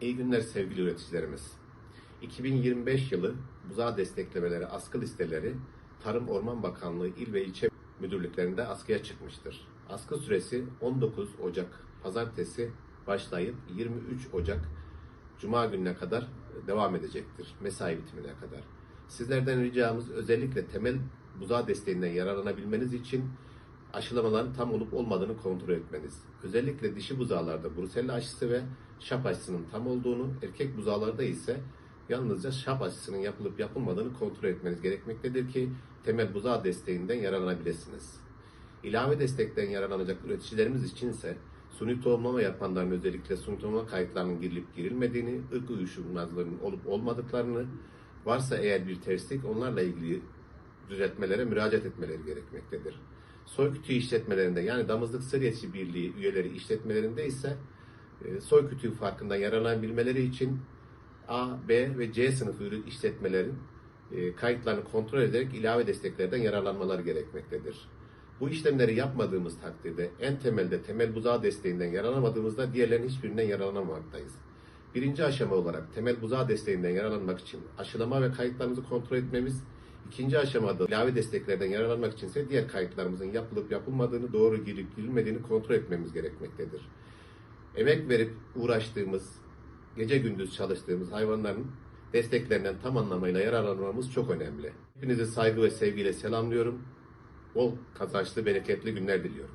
İyi günler sevgili üreticilerimiz. 2025 yılı buzağı desteklemeleri askı listeleri Tarım Orman Bakanlığı il ve ilçe müdürlüklerinde askıya çıkmıştır. Askı süresi 19 Ocak pazartesi başlayıp 23 Ocak Cuma gününe kadar devam edecektir. Mesai bitimine kadar. Sizlerden ricamız özellikle temel buzağı desteğinden yararlanabilmeniz için aşılamaların tam olup olmadığını kontrol etmeniz. Özellikle dişi buzağlarda Brusella aşısı ve şap aşısının tam olduğunu, erkek buzağlarda ise yalnızca şap aşısının yapılıp yapılmadığını kontrol etmeniz gerekmektedir ki temel buzağı desteğinden yararlanabilirsiniz. İlave destekten yararlanacak üreticilerimiz için ise suni tohumlama yapanların özellikle suni tohumlama kayıtlarının girilip girilmediğini, ırk uyuşmazlarının olup olmadıklarını, varsa eğer bir terslik onlarla ilgili düzeltmelere müracaat etmeleri gerekmektedir. Soy kütüğü işletmelerinde yani Damızlık Sır Birliği üyeleri işletmelerinde ise e, soy kütüğü farkından yararlanabilmeleri için A, B ve C sınıfı ürün işletmelerin e, kayıtlarını kontrol ederek ilave desteklerden yararlanmaları gerekmektedir. Bu işlemleri yapmadığımız takdirde en temelde temel buzağı desteğinden yararlanamadığımızda diğerlerinin hiçbirinden yararlanamaktayız. Birinci aşama olarak temel buzağı desteğinden yararlanmak için aşılama ve kayıtlarımızı kontrol etmemiz, ikinci aşamada ilave desteklerden yararlanmak için ise diğer kayıtlarımızın yapılıp yapılmadığını, doğru girip girilmediğini kontrol etmemiz gerekmektedir. Emek verip uğraştığımız, gece gündüz çalıştığımız hayvanların desteklerinden tam anlamıyla yararlanmamız çok önemli. Hepinizi saygı ve sevgiyle selamlıyorum. Bol kazançlı, bereketli günler diliyorum.